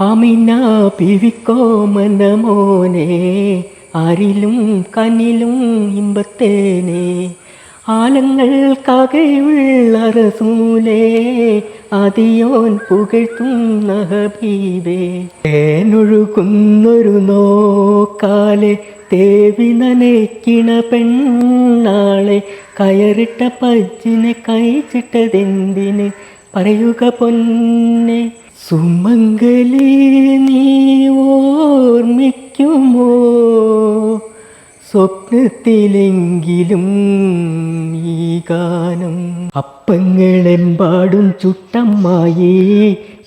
അമിന പിവിക്കോ മനമോനെ ആരിലും കനിലും ഇമ്പത്തേനെ. ആലങ്ങൾക്കകയുള്ള റസൂലേ അതിയോൻ പുകഴ്ത്തും നഹബീവേ തേനൊഴുകുന്നൊരു നോക്കാലെ തേവി നനയ്ക്കിണ പെണ്ണാളെ കയറിട്ട പജ്ജിനെ കഴിച്ചിട്ടതെന്തിന് പറയുക പൊന്നെ. സുമംഗലി നീ ഓർമ്മിക്കുമോ? സ്വപ്നത്തിലെങ്കിലും ഈ ഗാനം അപ്പങ്ങളെമ്പാടും ചുട്ടമ്മായി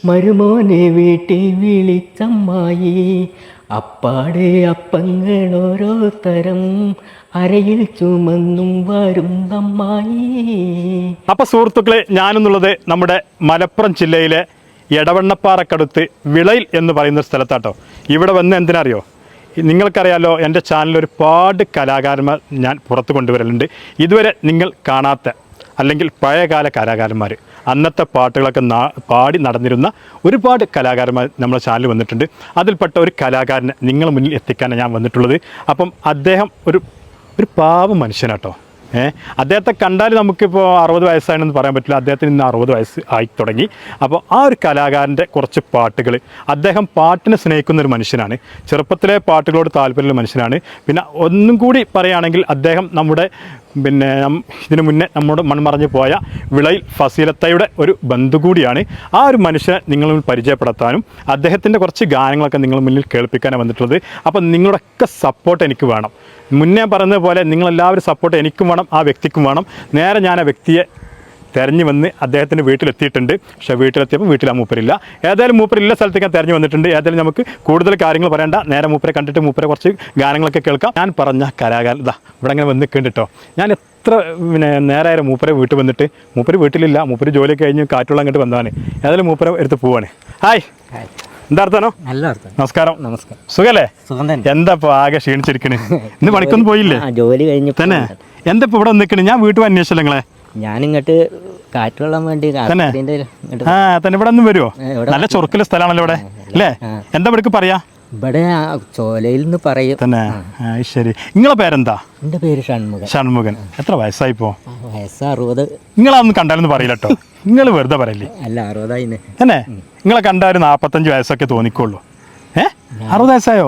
മരുമോനെ വീട്ടിൽ വിളിച്ചമ്മായി. അപ്പാടെ അപ്പങ്ങൾ ഓരോ തരം അരയിൽ ചുമന്നും വരും അമ്മായി അപ്പൊ സുഹൃത്തുക്കളെ ഞാനെന്നുള്ളത് നമ്മുടെ മലപ്പുറം ജില്ലയിലെ എടവണ്ണപ്പാറക്കടുത്ത് വിളയിൽ എന്ന് പറയുന്ന ഒരു സ്ഥലത്താട്ടോ. ഇവിടെ വന്ന് എന്തിനറിയോ? നിങ്ങൾക്കറിയാലോ എന്റെ ചാനലിൽ ഒരുപാട് കലാകാരന്മാർ ഞാൻ പുറത്ത് കൊണ്ടുവരലുണ്ട്. ഇതുവരെ നിങ്ങൾ കാണാത്ത അല്ലെങ്കിൽ പഴയകാല കലാകാരന്മാർ അന്നത്തെ പാട്ടുകളൊക്കെ പാടി നടന്നിരുന്ന ഒരുപാട് കലാകാരന്മാർ നമ്മുടെ ചാനലിൽ വന്നിട്ടുണ്ട്. അതിൽപ്പെട്ട ഒരു കലാകാരനെ നിങ്ങളുടെ മുന്നിൽ എത്തിക്കാനാണ് ഞാൻ വന്നിട്ടുള്ളത്. അപ്പം അദ്ദേഹം ഒരു ഒരു പാവ മനുഷ്യനാട്ടോ. ഏഹ് അദ്ദേഹത്തെ കണ്ടാൽ നമുക്കിപ്പോൾ അറുപത് വയസ്സാണെന്ന് പറയാൻ പറ്റില്ല. അദ്ദേഹത്തിന് ഇന്ന് അറുപത് വയസ്സ് ആയി തുടങ്ങി. അപ്പോൾ ആ ഒരു കലാകാരന്റെ കുറച്ച് പാട്ടുകൾ അദ്ദേഹം പാട്ടിനെ സ്നേഹിക്കുന്ന ഒരു മനുഷ്യനാണ്. ചെറുപ്പത്തിലെ പാട്ടുകളോട് താല്പര്യമുള്ള മനുഷ്യനാണ്. പിന്നെ ഒന്നും കൂടി പറയുകയാണെങ്കിൽ അദ്ദേഹം നമ്മുടെ പിന്നെ ഇതിനു മുന്നേ നമ്മുടെ മൺമറഞ്ഞു പോയ വിളയിൽ ഫസീലത്തയുടെ ഒരു ബന്ധു കൂടിയാണ് ആ ഒരു മനുഷ്യനെ നിങ്ങൾ പരിചയപ്പെടുത്താനും അദ്ദേഹത്തിന്റെ കുറച്ച് ഗാനങ്ങളൊക്കെ നിങ്ങൾ മുന്നിൽ കേൾപ്പിക്കാനാണ് വന്നിട്ടുള്ളത്. അപ്പോൾ നിങ്ങളുടെയൊക്കെ സപ്പോർട്ട് എനിക്ക് വേണം. മുന്നേ പറഞ്ഞതുപോലെ പോലെ നിങ്ങളെല്ലാവരും സപ്പോർട്ട് എനിക്കും വേണം ആ വ്യക്തിക്കും വേണം. നേരെ ഞാൻ ആ വ്യക്തിയെ തെരഞ്ഞു വന്ന് അദ്ദേഹത്തിന്റെ വീട്ടിലെത്തിയിട്ടുണ്ട്. പക്ഷേ വീട്ടിലെത്തിയപ്പോൾ വീട്ടിൽ ആ മൂപ്പരില്ല. ഏതായാലും മൂപ്പരില്ല സ്ഥലത്തേക്ക് ഞാൻ തെരഞ്ഞു വന്നിട്ടുണ്ട്. ഏതായാലും നമുക്ക് കൂടുതൽ കാര്യങ്ങൾ പറയേണ്ട. നേരെ മൂപ്പരെ കണ്ടിട്ട് മൂപ്പരെ കുറച്ച് ഗാനങ്ങളൊക്കെ കേൾക്കാം. ഞാൻ പറഞ്ഞ കലാകാരൻ ഇതാ ഇവിടെ അങ്ങനെ വന്ന് നിൽക്കുന്നുണ്ട് കേട്ടോ ഞാൻ എത്ര പിന്നെ നേരെ മൂപ്പരെ വീട്ടിൽ വന്നിട്ട് മൂപ്പര് വീട്ടിലില്ല. മൂപ്പര് ജോലി കഴിഞ്ഞ് കാറ്റുള്ള അങ്ങോട്ട് വന്നതാണ്. ഏതായാലും മൂപ്പരെ എടുത്ത് പോവാണ്. ഹായ്. എന്താ അർത്ഥനോ നല്ല അർത്ഥം. നമസ്കാരം. നമസ്കാരം. സുഖല്ലേ? സുഖം തന്നെ. എന്താ ഇപ്പൊ ആകെ ക്ഷീണിച്ചിരിക്കണേ? ഇന്ന് പണിക്കൊന്നും പോയില്ലേ? ജോലി കഴിഞ്ഞു തന്നെ. എന്താ ഇപ്പൊ ഇവിടെ നിൽക്കണേ? ഞാൻ വീട്ടിൽ അന്വേഷിച്ചില്ല നിങ്ങളെ. ഞാനിങ്ങോട്ട് കാറ്റ് വെള്ളം വേണ്ടി ആ തന്നെ ഇവിടെ ഒന്നും വരുമോ നല്ല ചൊറുക്കുള്ള സ്ഥലമാണല്ലോ ഇവിടെ. അല്ലേ എന്താ ഇവിടെ പറയാ? ഇവിടെ ചോലയിൽ നിന്ന് പറയും. തന്നെ. ശരി. നിങ്ങളെ പേരെന്താ? എന്റെ പേര് ഷൺമുഖൻ. ഷൺമുഖൻ. എത്ര വയസ്സായിപ്പോ? വയസ്സ് അറുപത് നിങ്ങളതൊന്നും കണ്ടാലൊന്നും പറയില്ല കേട്ടോ നിങ്ങൾ വെറുതെ പറയില്ലേ? അല്ല അറുപതായിന്ന് തന്നെ? നിങ്ങളെ കണ്ട ഒരു നാപ്പത്തഞ്ച് വയസ്സൊക്കെ തോന്നിക്കുള്ളൂ. ഏഹ് അറുപത് വയസ്സായോ?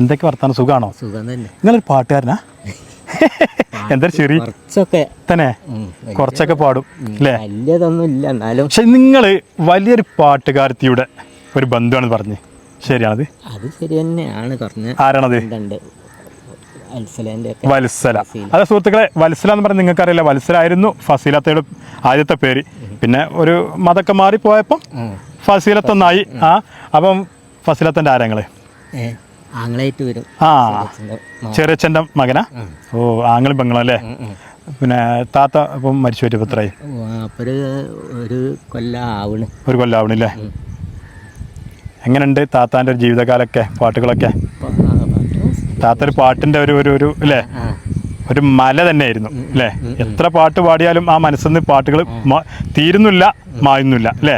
എന്തൊക്കെ വർത്താനം? സുഖാണോ? സുഖം തന്നെ. നിങ്ങളൊരു പാട്ടുകാരനാ? എന്താ ശരി കുറച്ചൊക്കെ. തന്നെ? കുറച്ചൊക്കെ പാടും അല്ലേ വലിയതൊന്നും ഇല്ല എന്നാലും. പക്ഷെ നിങ്ങൾ വലിയൊരു പാട്ടുകാരത്തിയുടെ ഒരു ബന്ധുവാണ് പറഞ്ഞ്. ശരിയാണത്? അത് ശരി തന്നെയാണ് കുറഞ്ഞ ആരാണത്? വത്സല. അതെ സുഹൃത്തുക്കളെ വത്സല എന്ന് പറഞ്ഞാൽ നിങ്ങൾക്കറിയില്ല വത്സലായിരുന്നു ഫസീലത്തയുടെ ആദ്യത്തെ പേര്. പിന്നെ ഒരു മതൊക്കെ മാറിപ്പോയപ്പം. ഫസീലത്തൊന്നായി. ആ അപ്പം ഫസീലത്തന്റെ ആരങ്ങൾ ആങ്ങളായിട്ട് വരും. ആ ചെറിയച്ഛന്റെ മകനാ? ഓ ആങ്ങളും പെങ്ങളും അല്ലേ? പിന്നെ താത്ത ഇപ്പം മരിച്ചു പറ്റിയപ്പോൾ എത്രയായി? ഓ, അപ്പൊ ഒരു ഒരു കൊല്ലം ആവണ് ഒരു കൊല്ലാവണില്ലേ എങ്ങനെയുണ്ട് താത്താന്റെ ഒരു ജീവിതകാലമൊക്കെ പാട്ടുകളൊക്കെ? അപ്പൊ താത്ത ഒരു പാട്ടിന്റെ ഒരു ഒരു ഒരു അല്ലേ ഒരു മല തന്നെയായിരുന്നു അല്ലേ എത്ര പാട്ട് പാടിയാലും ആ മനസ്സിൽ നിന്ന് പാട്ടുകൾ തീരുന്നില്ല മായുന്നില്ല അല്ലേ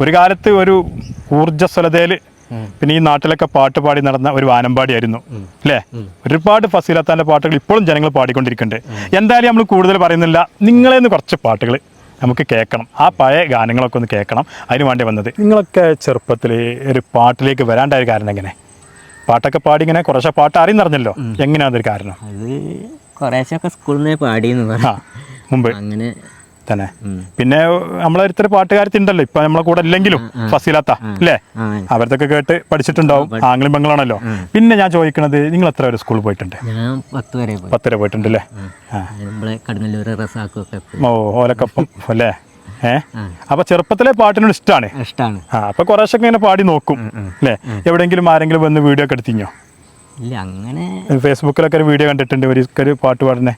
ഒരു കാലത്ത് ഒരു ഊർജസ്വലതയിൽ പിന്നെ ഈ നാട്ടിലൊക്കെ പാട്ട് പാടി നടന്ന ഒരു വാനമ്പാടിയായിരുന്നു. അല്ലേ ഒരുപാട് ഫസീലത്താന്റെ പാട്ടുകൾ ഇപ്പോഴും ജനങ്ങൾ പാടിക്കൊണ്ടിരിക്കുന്നുണ്ട്. എന്തായാലും നമ്മൾ കൂടുതൽ പറയുന്നില്ല. നിങ്ങളെന്ന് കുറച്ച് പാട്ടുകൾ നമുക്ക് കേൾക്കണം. ആ പഴയ ഗാനങ്ങളൊക്കെ ഒന്ന് കേൾക്കണം. അതിന് വേണ്ടി വന്നത് നിങ്ങളൊക്കെ ചെറുപ്പത്തിൽ ഒരു പാട്ടിലേക്ക് വരാണ്ടായ കാരണം എങ്ങനെ? പാട്ടൊക്കെ പാടി ഇങ്ങനെ കുറേശ്ശെ പാട്ട് അറിയുന്നറിഞ്ഞല്ലോ എങ്ങനെയാണ് അതൊരു കാരണം? അത് കുറേശ്ശൊക്കെ സ്കൂളിൽ നിന്ന് പാടിയെന്ന് മുമ്പ്. അങ്ങനെ തന്നെ. പിന്നെ പിന്നെ നമ്മളൊരുത്തർ പാട്ടുകാരത്തി ഉണ്ടല്ലോ. ഇപ്പൊ നമ്മളെ കൂടെ ഇല്ലെങ്കിലും ഫസീലാത്ത അല്ലേ അവരത്തൊക്കെ അവരതൊക്കെ കേട്ട് പഠിച്ചിട്ടുണ്ടാവും. ആംഗ്ലം ബംഗളാണല്ലോ പിന്നെ ഞാൻ ചോദിക്കണത് നിങ്ങൾ എത്ര വരെ സ്കൂളിൽ പോയിട്ടുണ്ട്? പത്ത് വരെ പോയി. പത്ത് വരെ പോയിട്ടുണ്ട് അല്ലേ നമ്മളെ ഓ ഓലക്കപ്പം അല്ലേ ഏഹ്. അപ്പൊ ചെറുപ്പത്തിലെ പാട്ടിനോട് ഇഷ്ടമാണ് ഇഷ്ടമാണ് ആ അപ്പൊ കുറേശ്ശൊക്കെ ഇങ്ങനെ പാടി നോക്കും അല്ലേ എവിടെങ്കിലും ആരെങ്കിലും വന്ന് വീഡിയോ ഒക്കെ എടുത്തിഞ്ഞോ? ഇല്ല അങ്ങനെ ഫേസ്ബുക്കിലൊക്കെ ഒരു വീഡിയോ കണ്ടിട്ടുണ്ട് ഒരു പാട്ട് പാടുന്നേ.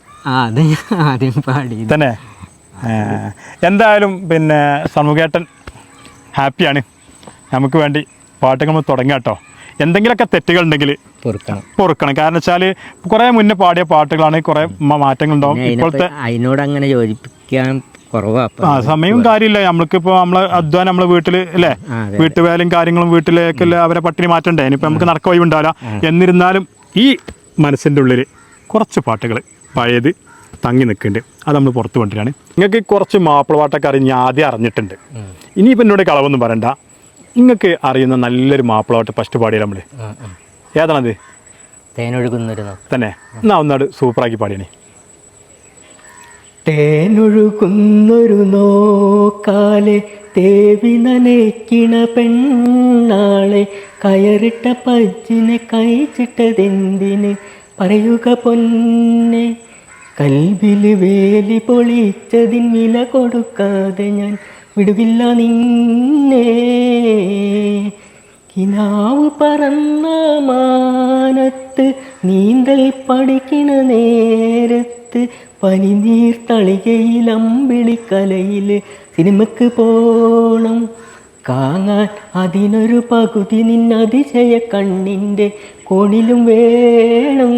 തന്നെ? എന്തായാലും പിന്നെ സമുഖേട്ടൻ ഹാപ്പിയാണ്. നമുക്ക് വേണ്ടി പാട്ട് നമ്മൾ തുടങ്ങാം കേട്ടോ. എന്തെങ്കിലുമൊക്കെ തെറ്റുകൾ ഉണ്ടെങ്കിൽ പൊറുക്കണം. പൊറുക്കണം. കാരണം വെച്ചാൽ കുറേ മുന്നേ പാടിയ പാട്ടുകളാണ് കുറേ മാറ്റങ്ങൾ ഉണ്ടാവും ഇപ്പോഴത്തെ അതിനോട് അങ്ങനെ യോജിപ്പിക്കാൻ കുറവാണ് ആ സമയവും കാര്യമില്ല. നമ്മൾക്കിപ്പോൾ നമ്മളെ അധ്വാനം നമ്മളെ വീട്ടിൽ അല്ലേ? വീട്ടുവേലയും കാര്യങ്ങളും വീട്ടിലേക്ക് അവരെ പട്ടിണി മാറ്റണ്ടേ? ഇനിയിപ്പോൾ നമുക്ക് നടക്കുവായി ഉണ്ടാവില്ല എന്നിരുന്നാലും ഈ മനസ്സിന്റെ ഉള്ളിൽ കുറച്ച് പാട്ടുകൾ പഴയത് തങ്ങി നിൽക്കുന്നുണ്ട്. അത് നമ്മൾ പുറത്ത് കൊണ്ടുവരികയാണ്. നിങ്ങൾക്ക് കുറച്ച് മാപ്പിളവാട്ടൊക്കെ അറിയാൻ അറിഞ്ഞ് ഞാൻ ആദ്യം അറിഞ്ഞിട്ടുണ്ട്. ഇനിയിപ്പോൾ എന്നോട് കളവൊന്നും പറയണ്ട. നിങ്ങൾക്ക് അറിയുന്ന നല്ലൊരു മാപ്പിളവാട്ട് ഫസ്റ്റ് പാടിയാൽ നമ്മൾ. ഏതാണത്? തേനൊഴുകുന്നൊരു തന്നെ. എന്നാ ഒന്നാട് സൂപ്പറാക്കി പാടിയണേ. തേനൊഴുകുന്നൊരു നോക്കാലെ തേവി നനയ്ക്കിണ പെണ്ണാളെ കയറിട്ട പജ്ജിനെ കഴിച്ചിട്ടതെന്തിന് പറയുക പൊന്നെ? കൽവിൽ വേലി പൊളിച്ചതിൻ വില കൊടുക്കാതെ ഞാൻ വിടുവില്ല നിന്നെ. കിനാവ് പറന്ന മാനത്ത് നീന്തൽ പഠിക്കണ നേരത്ത് പനിനീർ തളികയിൽ അമ്പിളിക്കലയിൽ സിനിമക്ക് പോണം. കാങ്ങാൻ അതിനൊരു പകുതി നിന്നതിശയ കണ്ണിന്റെ കോണിലും വേണം.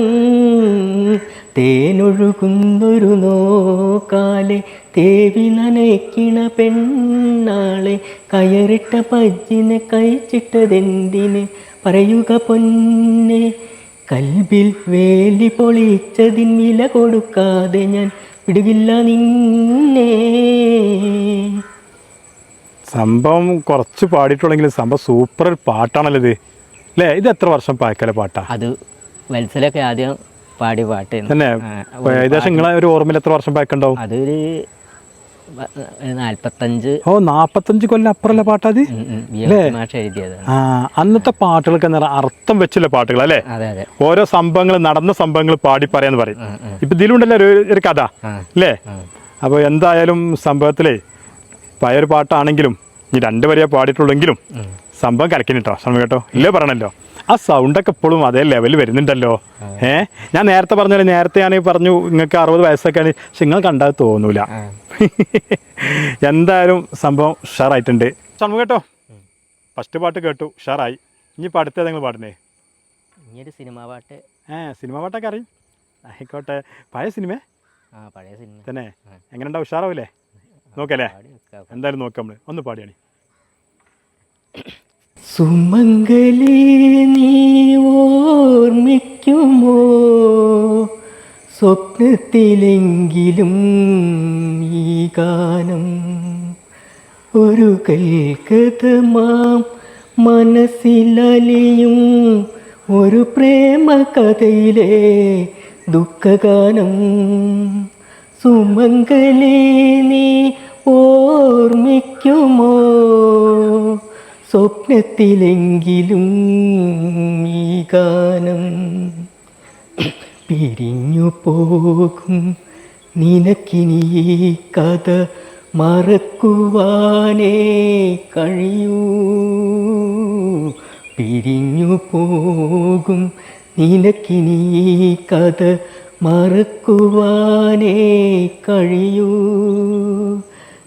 തേനൊഴുകുന്നൊരു നോക്കാലെ തേവി നനയ്ക്കിണ പെണ്ണാളെ കയറിട്ട പജ്ജിനെ കഴിച്ചിട്ടതെന്തിന് പറയുക പൊന്നെ? കൽബിൽ വേലി പൊളിച്ചതിൻ വില കൊടുക്കാതെ ഞാൻ വിടുകില്ല നിന്നെ. സംഭവം കുറച്ച് പാടിയിട്ടുള്ളെങ്കിലും സംഭവം സൂപ്പർ ഒരു പാട്ടാണല്ലോ ഇത്. അല്ലേ ഇത് എത്ര വർഷം പാക്കല പാട്ടാ? അത് വത്സലൊക്കെ ആദ്യം പാടി പാട്ട് തന്നെ? ഏകദേശം നിങ്ങളെ ഒരു ഓർമ്മയിൽ എത്ര വർഷം ഉണ്ടാവും? അതൊരു നാൽപ്പത്തഞ്ച് ഓ നാപ്പത്തഞ്ച് കൊല്ലം അപ്പുറല്ല പാട്ടാ അത് ആ അന്നത്തെ പാട്ടുകൾക്ക് എന്താ അർത്ഥം വെച്ചുള്ള പാട്ടുകൾ അല്ലേ? ഓരോ സംഭവങ്ങൾ നടന്ന സംഭവങ്ങൾ പാടി പറയാന്ന് പറയും. ഇപ്പൊ ഇതിലുണ്ടല്ലോ ഒരു ഒരു കഥ. അല്ലേ? അപ്പൊ അപ്പോൾ എന്തായാലും സംഭവത്തിലേ പഴയൊരു പാട്ടാണെങ്കിലും ഇനി രണ്ട് വരെയേ പാടിയിട്ടുള്ളെങ്കിലും സംഭവം കലക്കിനിട്ടോ ശ്രമം കേട്ടോ. ഇല്ലേ പറയണല്ലോ? ആ സൗണ്ടൊക്കെ ഇപ്പോഴും അതേ ലെവൽ വരുന്നുണ്ടല്ലോ. ഏ? ഞാൻ നേരത്തെ പറഞ്ഞാലും നേരത്തെ ഞാൻ പറഞ്ഞു നിങ്ങൾക്ക് അറുപത് വയസ്സൊക്കെ ആണ്. പക്ഷെ നിങ്ങൾ കണ്ടാൽ തോന്നൂല. എന്തായാലും സംഭവം ഉഷാറായിട്ടുണ്ട്. സംഭവം കേട്ടോ. ഫസ്റ്റ് പാട്ട് കേട്ടു. ഉഷാറായി. ഇനി അടുത്ത നിങ്ങൾ പാടുന്നേ ഇനിയൊരു സിനിമ പാട്ട്. ഏ സിനിമ പാട്ടൊക്കെ അറിയും. ആയിക്കോട്ടെ. പഴയ സിനിമ ആ പഴയ സിനിമ തന്നെ. എങ്ങനെ ഉണ്ടാവും ഉഷാറാവില്ലേ നോക്കല്ലേ? എന്തായാലും നോക്കാം നമ്മൾ ഒന്ന് പാടിയാണ്. സുമംഗലി നീ ഓർമ്മിക്കുമോ? സ്വപ്നത്തിലെങ്കിലും ഈ ഗാനം ഒരു കൽക്കഥമാം മനസ്സിലലിയും ഒരു പ്രേമ കഥയിലെ ദുഃഖഗാനം. സുമംഗലി നീ ഓർമ്മിക്കുമോ? സ്വപ്നത്തിലെങ്കിലും ഈ ഗാനം പിരിഞ്ഞു പോകും. നിനക്കിനി ഈ കഥ മറക്കുവാനേ കഴിയൂ. പിരിഞ്ഞു പോകും. നിനക്കിനി ഈ കഥ മറക്കുവാനേ കഴിയൂ.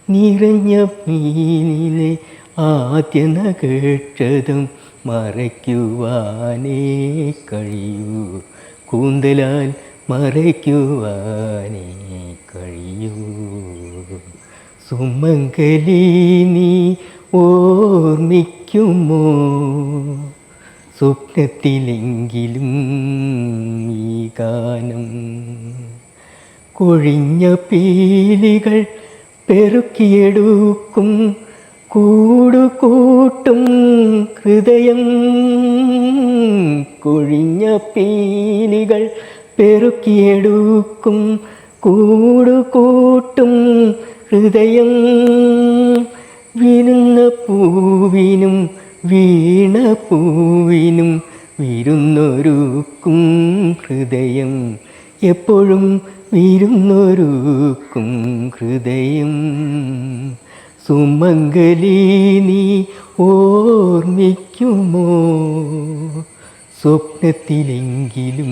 നിറഞ്ഞ മീനിലെ ആദ്യ കേട്ടതും മറയ്ക്കുവാനേ കഴിയൂ. കൂന്തലാൽ മറയ്ക്കുവാനേ കഴിയൂ. സുമംഗലി നീ ഓർമ്മിക്കുമോ? സ്വപ്നത്തിലെങ്കിലും ഈ ഗാനം. കൊഴിഞ്ഞ പീലികൾ പെറുക്കിയെടുക്കും കൂടുകൂട്ടും ഹൃദയം. കൊഴിഞ്ഞ പീലികൾ പെറുക്കിയെടുക്കും കൂടുകൂട്ടും ഹൃദയം. വിരുന്ന പൂവിനും വീണ പൂവിനും വിരുന്നൊരുക്കും ഹൃദയം. എപ്പോഴും വിരുന്നൊരുക്കും ഹൃദയം. സുമംഗലി നീ ഓർമ്മിക്കുമോ? സ്വപ്നത്തിലെങ്കിലും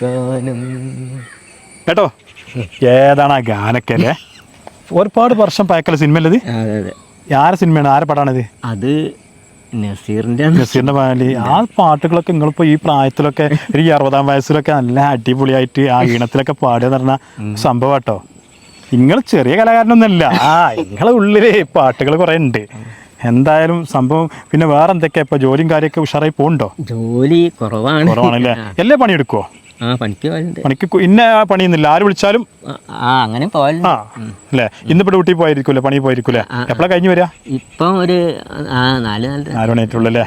ഗാനം. കേട്ടോ? ഏതാണ് ആ ഗാനൊക്കെ അല്ലേ ഒരുപാട് വർഷം പഴക്കല സിനിമയല്ലത് അതെ അതെ. ആരെ സിനിമയാണ്? ആരെ പാട്ടാണിത് അത് നസീറിന്റെ നസീറിന്റെ പാലി. ആ പാട്ടുകളൊക്കെ നിങ്ങളിപ്പോ ഈ പ്രായത്തിലൊക്കെ ഒരു ഈ അറുപതാം വയസ്സിലൊക്കെ നല്ല അടിപൊളിയായിട്ട് ആ ഈണത്തിലൊക്കെ പാടുക എന്ന് പറഞ്ഞ സംഭവം കേട്ടോ നിങ്ങൾ ചെറിയ കലാകാരനൊന്നുമല്ല. ആ നിങ്ങളെ ഉള്ളിൽ പാട്ടുകൾ കുറേ ഉണ്ട്. എന്തായാലും സംഭവം പിന്നെ വേറെ എന്തൊക്കെയാ ഇപ്പൊ ജോലിയും കാര്യമൊക്കെ ഉഷാറായി പോണ്ടോ ജോലി കുറവാണ്. കുറവാണല്ലേ? എല്ലാ പണി എടുക്കുവോ ആ പണിക്ക് പണിക്ക് ഇന്ന പണിയൊന്നുമില്ല. ആര് വിളിച്ചാലും ആ അങ്ങനെ ആ അല്ലേ? ഇന്നിപ്പോ ഡ്യൂട്ടി പോയിരിക്കൂലേ പണി പോയിരിക്കൂലേ എപ്പോഴാ കഴിഞ്ഞു വരാ? ഇപ്പം ഒരു നാല് നാല് മണിയായിട്ടുള്ളൂ അല്ലേ?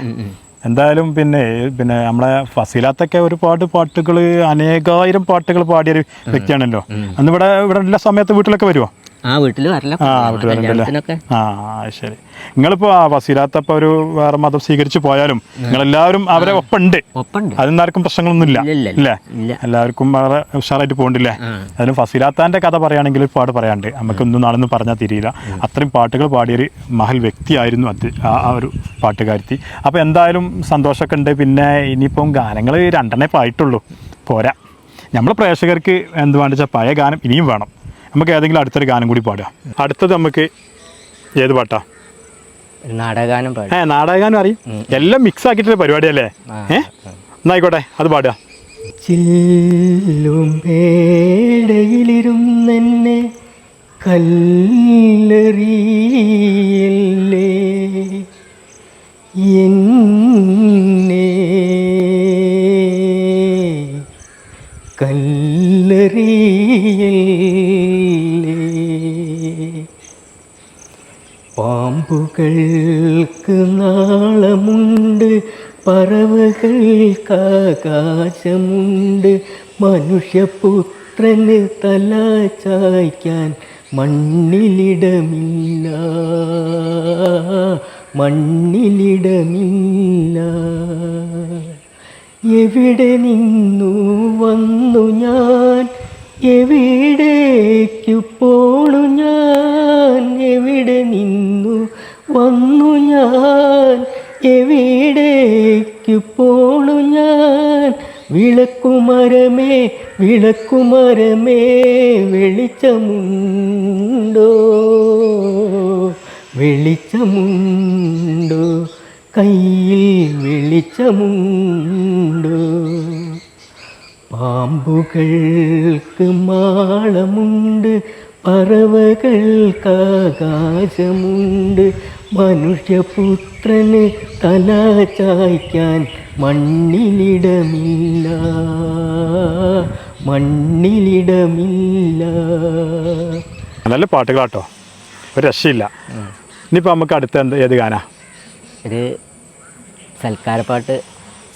എന്തായാലും പിന്നെ പിന്നെ നമ്മളെ ഫസീലാത്തൊക്കെ ഒരുപാട് പാട്ടുകൾ അനേകായിരം പാട്ടുകൾ പാടിയൊരു വ്യക്തിയാണല്ലോ. അന്ന് ഇവിടെ ഇവിടെ എല്ലാ സമയത്ത് വീട്ടിലൊക്കെ വരുമോ ആ വീട്ടിൽ വരല. ആ വീട്ടിൽ വരണ്ടല്ലേ? ആ ശരി. നിങ്ങളിപ്പോ ആ ഫസീലാത്തപ്പോ ഒരു വേറെ മതം സ്വീകരിച്ചു പോയാലും നിങ്ങൾ എല്ലാവരും അവരെ ഒപ്പുണ്ട്. അതിന് പ്രശ്നങ്ങളൊന്നും പ്രശ്നങ്ങളൊന്നുമില്ല. ഇല്ല, ഇല്ല, ഇല്ലേ. എല്ലാവർക്കും വേറെ ഉഷാറായിട്ട് പോകണ്ടില്ലേ? അതിലും ഫസീലാത്താന്റെ കഥ പറയുകയാണെങ്കിൽ ഒരുപാട് പറയാണ്ട് നമുക്ക് ഒന്നും നാളെന്ന് പറഞ്ഞാൽ തിരിയില്ല അത്രയും പാട്ടുകൾ പാടിയൊരു മഹൽ വ്യക്തിയായിരുന്നു അത് ആ ഒരു പാട്ടുകാരത്തി. അപ്പോൾ എന്തായാലും സന്തോഷമൊക്കെ ഉണ്ട്. പിന്നെ ഇനിയിപ്പം ഗാനങ്ങൾ രണ്ടെണ്ണേ പായിട്ടുള്ളൂ പോരാ. നമ്മൾ പ്രേക്ഷകർക്ക് എന്ത് വേണ്ട പഴയ ഗാനം ഇനിയും വേണം. നമുക്ക് ഏതെങ്കിലും അടുത്തൊരു ഗാനം കൂടി പാടുക. അടുത്തത് നമുക്ക് ഏത് പാട്ടാ? നാടകാനം പാടും. ഏ നാടകഗാനം അറിയും. എല്ലാം മിക്സ് ആക്കിയിട്ടുള്ള പരിപാടിയല്ലേ ഏ? എന്നായിക്കോട്ടെ അത് പാടുക. ചില്ലും പേടയിലിരുന്നെന്നെ കല്ലെറിയില്ലേ? എന്നെ പറവകൾക്ക് ആകാശമുണ്ട് മനുഷ്യപുത്രന് തല ചായ്ക്കാൻ മണ്ണിലിടമില്ല. മണ്ണിലിടമില്ല. എവിടെ നിന്നു വന്നു ഞാൻ? എവിടേക്കു പോണു ഞാൻ? എവിടെ നിന്നു വന്നു ഞാൻ? എവിടേക്കു പോണു ഞാൻ. വിളക്കുമരമേ വിളക്കുമരമേ വെളിച്ചമുണ്ടോ? വെളിച്ചമുണ്ടോ? കയ്യിൽ വെളിച്ചമുണ്ടോ? പാമ്പുകൾക്ക് മാളമുണ്ട് പറവകൾക്ക് ആകാശമുണ്ട് മനുഷ്യപുത്രന് തല ചായ്ക്കാൻ മണ്ണിലിടമില്ല. മണ്ണിലിടമില്ല. നല്ല പാട്ടുകളാട്ടോ. ഒരു രക്ഷയില്ല. ഇനിയിപ്പോൾ നമുക്ക് അടുത്ത എന്ത് ഏത് ഗാന? ഇത് സൽക്കാരപ്പാട്ട്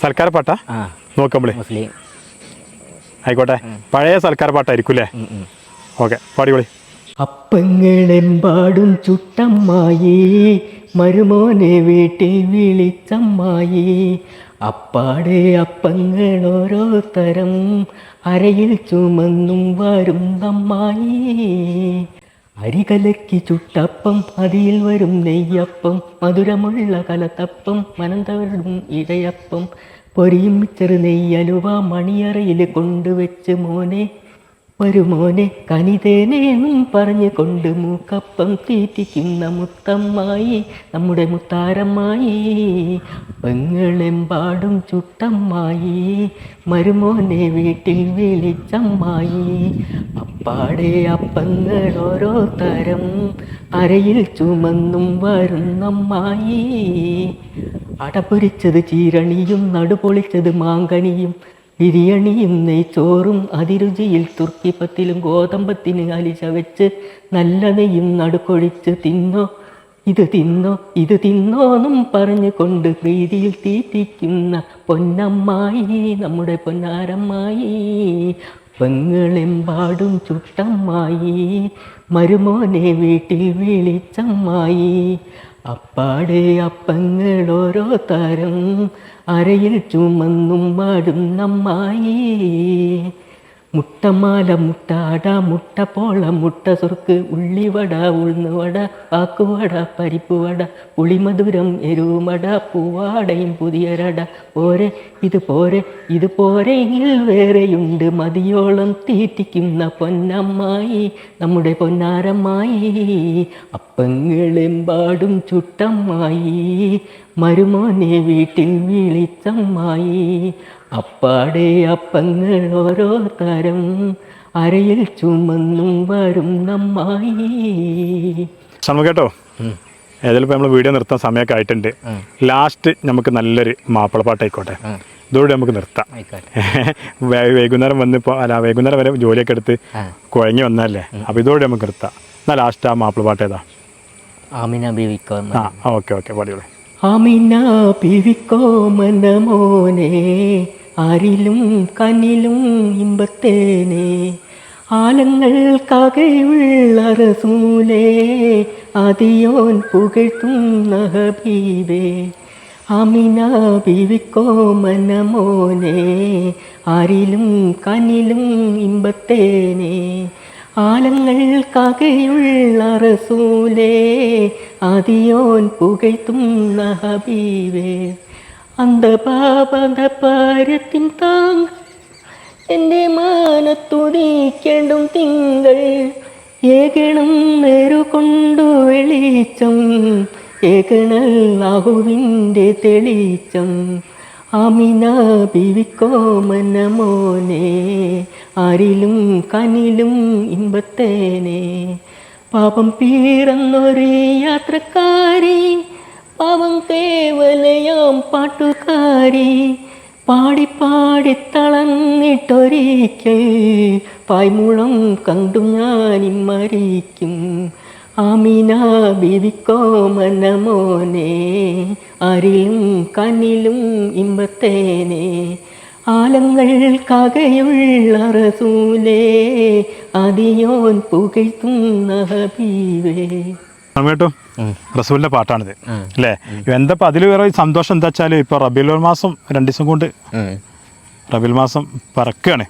സൽക്കാരപ്പാട്ടാ ആ. നോക്കുമ്പോളേ മുസ്ലിം. ആയിക്കോട്ടെ. പഴയ സൽക്കാരപ്പാട്ടായിരിക്കും അല്ലേ. ഓക്കെ പാടിക്കോളി അപ്പങ്ങളെമ്പാടും ചുട്ടമ്മായി മരുമോനെ വീട്ടിൽ വിളിച്ചമ്മായി. അപ്പാടെ അപ്പങ്ങൾ ഓരോ തരം അരയിൽ ചുമന്നും വരും അമ്മായി. അരി കലക്കി ചുട്ടപ്പം അതിൽ വരും നെയ്യപ്പം മധുരമുള്ള കലത്തപ്പം മനന്തവരും ഇടയപ്പം പൊരിയും ചെറു നെയ്യലുവ മണിയറയിൽ കൊണ്ടുവച്ച് മോനെ വരുമോനെ കനിതേനേന്നും പറഞ്ഞു കൊണ്ട് മൂക്കപ്പം തീറ്റിക്കുന്ന മുത്തമ്മായി നമ്മുടെ മുത്താരമ്മായി. പെങ്ങളെമ്പാടും ചുട്ടമ്മായി മരുമോനെ വീട്ടിൽ വിളിച്ചമ്മായി. അപ്പാടെ അപ്പങ്ങൾ ഓരോ തരം അരയിൽ ചുമന്നും വരുന്നമ്മായി. അടപൊരിച്ചത് ചീരണിയും നടുപൊളിച്ചത് മാങ്കനിയും ബിരിയാണിയും നെയ്ച്ചോറും അതിരുചിയിൽ തുർക്കിപ്പത്തിലും ഗോതമ്പത്തിന് അലിച്ച വെച്ച് നല്ല നെയ്യും നടുക്കൊഴിച്ച് തിന്നോ. ഇത് തിന്നോ ഇത് തിന്നോന്നും പറഞ്ഞു കൊണ്ട് പ്രീതിയിൽ തീറ്റിക്കുന്ന പൊന്നമ്മായി നമ്മുടെ പൊന്നാരമ്മായി. പെങ്ങളെമ്പാടും ചുട്ടമ്മായി മരുമോനെ വീട്ടിൽ വിളിച്ചമ്മായി. അപ്പാടെ അപ്പങ്ങൾ ഓരോ തരം അരയിൽ ചുമന്നും മാടുന്നമ്മായി മുട്ടമാല മുട്ടാട മുട്ടപ്പോള മുട്ട സുർക്ക് ഉള്ളിവട ഉഴുന്നുവട ആക്കുവട പരിപ്പുവട പുളിമധുരം എരുമട പൂവാടയും പുതിയരട പോരെ ഇത് പോരെ ഇത് പോരെങ്കിൽ വേറെയുണ്ട്. മതിയോളം തീറ്റിക്കുന്ന പൊന്നമ്മായി നമ്മുടെ പൊന്നാരമ്മായി അപ്പങ്ങളെമ്പാടും ചുട്ടമ്മായി മരുമോനെ വീട്ടിൽ വിളിച്ചമ്മായി അപ്പാടെ അപ്പങ്ങൾ ഓരോ തരം അരയിൽ ചുമന്നും വരും നമ്മായി. ഷൺമുഖ കേട്ടോ ഏതായാലും ഇപ്പോൾ നമ്മൾ വീഡിയോ നിർത്താൻ സമയമൊക്കെ ആയിട്ടുണ്ട്. ലാസ്റ്റ് നമുക്ക് നല്ലൊരു മാപ്പിളപ്പാട്ടായിക്കോട്ടെ. ഇതോടെ നമുക്ക് നിർത്താം. വൈകുന്നേരം വൈകുന്നേരം വന്നിപ്പോൾ അല്ല വൈകുന്നേരം വരെ ജോലിയൊക്കെ എടുത്ത് കുഴങ്ങി വന്നാലേ അപ്പോൾ ഇതോടെ നമുക്ക് നിർത്താം. എന്നാൽ ലാസ്റ്റ് ആ മാപ്പിളപ്പാട്ട് ഏതാ? ആമിന ബീവിക്കോ ആ ഓക്കെ ഓക്കെ പാടിയോളെ അമിന പിവിക്കോ മനമോനെ ആരിലും കനിലും ഇമ്പത്തേനെ. ആലങ്ങൾക്കകയുള്ള റസൂലേ അതിയോൻ പുകഴ്ത്തും നഹബീവേ അമിന ബിവിക്കോ മനമോനെ ആരിലും കനിലും ഇമ്പത്തേനെ. ആലങ്ങൾക്കകയുള്ള റസൂലേ അതിയോൻ പുകഴ്ത്തും നഹബീവേ അന്തപാപന്തപാരത്തിൻ താങ്കൾ എന്റെ മാനത്തുടിക്കേണ്ടും തിങ്കൾ ഏകണം നേരുകൊണ്ടു വെളിച്ചം ഏകണൽ ലാഹുവിന്റെ തെളിച്ചം. അമിന ബിവിക്കോ മനമോനെ ആരിലും കനിലും ഇമ്പത്തേനെ. പാപം പീറന്നൊരു യാത്രക്കാരി പാവം കേവലയാം പാട്ടുകാരി. പാടി പാടി തളന്നിട്ടൊരിക്കൽ പായ്മുളം കണ്ടു ഞാനിമ്മരിക്കും മരിക്കും. ആമിന ബിവിക്കോ മനമോനെ അരിലും കണ്ണിലും ഇമ്പത്തേനെ ആലങ്ങൾ റസൂലേ അതിയോൻ പുകഴ്ത്തും നഹബീവേ കേട്ടോ റസൂലിന്റെ പാട്ടാണിത് അല്ലേ? എന്താ അതിൽ വേറെ സന്തോഷം എന്താ വെച്ചാൽ ഇപ്പൊ റബീൽ മാസം രണ്ടു ദിവസം കൊണ്ട് റബീൽ മാസം പറക്കുകയാണ്.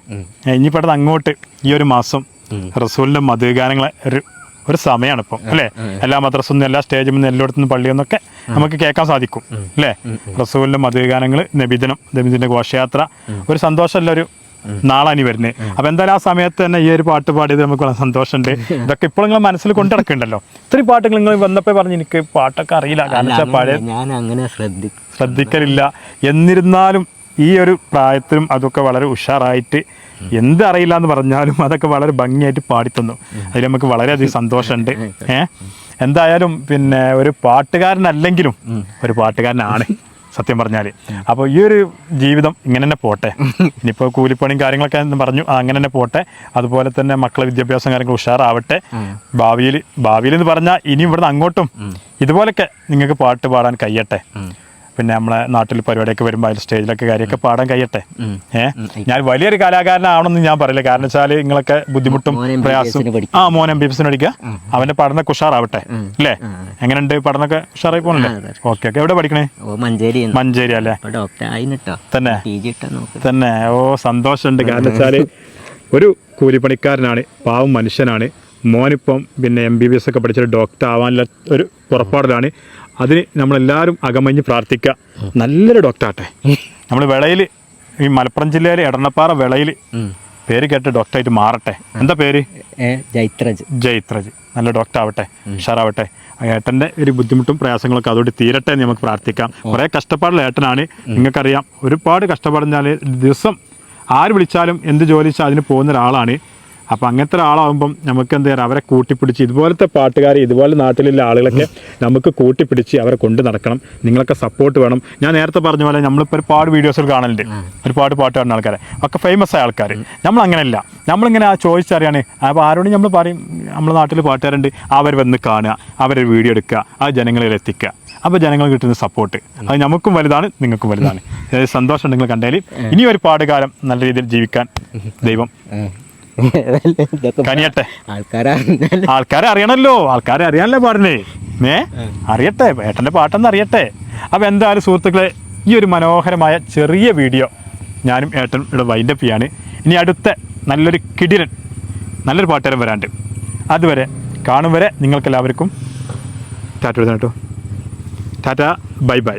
ഇനി പെട്ടത് അങ്ങോട്ട് ഈ ഒരു മാസം റസൂലിന്റെ മധുഗാനങ്ങളെ ഒരു ഒരു സമയമാണ് ഇപ്പം അല്ലേ? എല്ലാ മദ്രസ എല്ലാ സ്റ്റേജിൽ നിന്ന് എല്ലായിടത്തു നിന്ന് പള്ളിയിൽ നിന്നൊക്കെ നമുക്ക് കേൾക്കാൻ സാധിക്കും അല്ലേ? റസൂലിന്റെ മധുഗാനങ്ങൾ നബിദിനം നബിദിന്റെ ഘോഷയാത്ര ഒരു സന്തോഷമല്ല ഒരു നാളാനി വരുന്നത്. അപ്പൊ എന്തായാലും ആ സമയത്ത് തന്നെ ഈ ഒരു പാട്ട് പാടിയത് നമുക്ക് വളരെ സന്തോഷമുണ്ട്. ഇതൊക്കെ ഇപ്പോൾ നിങ്ങൾ മനസ്സിൽ കൊണ്ടിടക്കുണ്ടല്ലോ ഇത്രയും പാട്ടുകൾ നിങ്ങൾ വന്നപ്പോൾ പറഞ്ഞു എനിക്ക് പാട്ടൊക്കെ അറിയില്ല. കാരണം വെച്ചാൽ പഴയ ഞാൻ അങ്ങനെ ശ്രദ്ധിക്കില്ല ശ്രദ്ധിക്കലില്ല. എന്നിരുന്നാലും ഈ ഒരു പ്രായത്തിലും അതൊക്കെ വളരെ ഉഷാറായിട്ട് എന്ത് അറിയില്ല എന്ന് പറഞ്ഞാലും അതൊക്കെ വളരെ ഭംഗിയായിട്ട് പാടിത്തന്നു. അതിൽ നമുക്ക് വളരെയധികം സന്തോഷമുണ്ട്. ഏ? എന്തായാലും പിന്നെ ഒരു പാട്ടുകാരനല്ലെങ്കിലും ഒരു പാട്ടുകാരനാണ് സത്യം പറഞ്ഞാൽ അപ്പോൾ ഈ ഒരു ജീവിതം ഇങ്ങനെ തന്നെ പോട്ടെ. ഇനിയിപ്പോൾ കൂലിപ്പണിയും കാര്യങ്ങളൊക്കെ എന്ന് പറഞ്ഞു അങ്ങനെ തന്നെ പോട്ടെ. അതുപോലെ തന്നെ മക്കളെ വിദ്യാഭ്യാസം കാര്യങ്ങൾ ഉഷാറാവട്ടെ. ഭാവിയിൽ ഭാവിയിൽ എന്ന് പറഞ്ഞാൽ ഇനി ഇവിടുന്ന് അങ്ങോട്ടും ഇതുപോലൊക്കെ നിങ്ങൾക്ക് പാട്ട് പാടാൻ കഴിയട്ടെ. പിന്നെ നമ്മളെ നാട്ടിൽ പരിപാടിയൊക്കെ വരുമ്പോൾ അതിൽ സ്റ്റേജിലൊക്കെ കാര്യമൊക്കെ പാടാൻ കഴിയട്ടെ. ഏഹ് ഞാൻ വലിയൊരു കലാകാരനാണെന്ന് ഞാൻ പറയില്ല. കാരണം വെച്ചാൽ നിങ്ങളൊക്കെ ബുദ്ധിമുട്ടും പ്രയാസം പ്രയാസവും ആ മോൻ എം ബി എസിന് പഠിക്കുക. അവന്റെ പഠനമൊക്കെ ഉഷാറാവട്ടെ അല്ലേ? എങ്ങനെയുണ്ട് പഠനമൊക്കെ? ഉഷാറായി പോകണല്ലേ ഓക്കെ ഓക്കെ. എവിടെ പഠിക്കണേ? മഞ്ചേരി മഞ്ചേരി അല്ലേ? തന്നെ? തന്നെ. ഓ സന്തോഷമുണ്ട്. കാരണം വെച്ചാൽ ഒരു കൂലിപ്പണിക്കാരനാണ് പാവം മനുഷ്യനാണ്. മോനിപ്പം പിന്നെ എം ബി ബി എസ് ഒക്കെ പഠിച്ചൊരു ഡോക്ടർ ആവാനുള്ള ഒരു പുറപ്പാടിലാണ് അതിന് നമ്മളെല്ലാവരും അകമഞ്ഞ് പ്രാർത്ഥിക്കുക. നല്ലൊരു ഡോക്ടർ ആട്ടെ നമ്മൾ വിളയിൽ ഈ മലപ്പുറം ജില്ലയിലെ എടണപ്പാറ വിളയിൽ പേര് കേട്ട് ഡോക്ടറായിട്ട് മാറട്ടെ. എന്താ പേര്? ജൈത്രജ്. ജൈത്രജ്. നല്ല ഡോക്ടർ ആവട്ടെ ഉഷാറാവട്ടെ. ഏട്ടന്റെ ഒരു ബുദ്ധിമുട്ടും പ്രയാസങ്ങളൊക്കെ അതോട് തീരട്ടെ എന്ന് നമുക്ക് പ്രാർത്ഥിക്കാം. കുറേ കഷ്ടപ്പാടുള്ള ഏട്ടനാണ്. നിങ്ങൾക്കറിയാം ഒരുപാട് കഷ്ടപ്പാടുന്നാൽ ദിവസം ആര് വിളിച്ചാലും എന്ത് ജോലി വെച്ചാൽ അതിന് പോകുന്ന ഒരാളാണ്. അപ്പം അങ്ങനത്തെ ഒരാളാകുമ്പം നമുക്ക് എന്താ പറയുക അവരെ കൂട്ടിപ്പിടിച്ച് ഇതുപോലത്തെ പാട്ടുകാർ ഇതുപോലെ നാട്ടിലുള്ള ആളുകളൊക്കെ നമുക്ക് കൂട്ടിപ്പിടിച്ച് അവരെ കൊണ്ട് നടക്കണം. നിങ്ങളൊക്കെ സപ്പോർട്ട് വേണം. ഞാൻ നേരത്തെ പറഞ്ഞ പോലെ നമ്മളിപ്പോൾ ഒരുപാട് വീഡിയോസിൽ കാണലുണ്ട്. ഒരുപാട് പാട്ട് പാടുന്ന ആൾക്കാരെ. ഒക്കെ ഫേമസ് ആയ ആൾക്കാർ നമ്മൾ അങ്ങനെയല്ല. നമ്മളിങ്ങനെ ആ ചോദിച്ചറിയാണ് അപ്പോൾ ആരോടും നമ്മൾ പറയും നമ്മുടെ നാട്ടിൽ പാട്ടുകാരുണ്ട്. അവർ വന്ന് കാണുക. അവരെ വീഡിയോ എടുക്കുക. ആ ജനങ്ങളിൽ എത്തിക്കുക. അപ്പോൾ ജനങ്ങൾ കിട്ടുന്ന സപ്പോർട്ട് അത് നമുക്കും വലുതാണ് നിങ്ങൾക്കും വലുതാണ്. സന്തോഷം നിങ്ങൾ കണ്ടാൽ ഇനി ഒരുപാട് പാടുകാലം നല്ല രീതിയിൽ ജീവിക്കാൻ ദൈവം കനിയട്ടെ. ആൾക്കാരാ അറിയണല്ലോ. ആൾക്കാരെ അറിയാനല്ലേ പാടില്ലേ? ഏ? അറിയട്ടെ. ഏട്ടന്റെ പാട്ടെന്ന് അറിയട്ടെ. അപ്പോൾ എന്തായാലും സുഹൃത്തുക്കളെ ഈ ഒരു മനോഹരമായ ചെറിയ വീഡിയോ ഞാനും ഏട്ടൻ ഇവിടെ വൈൻഡപ്പ് ചെയ്യാണ്. ഇനി അടുത്ത നല്ലൊരു കിടിലൻ നല്ലൊരു പാട്ടുകാരൻ വരാണ്ട് അതുവരെ കാണും വരെ നിങ്ങൾക്കെല്ലാവർക്കും. ടാറ്റ എഴുതണം കേട്ടോ ടാറ്റ ബൈ ബൈ.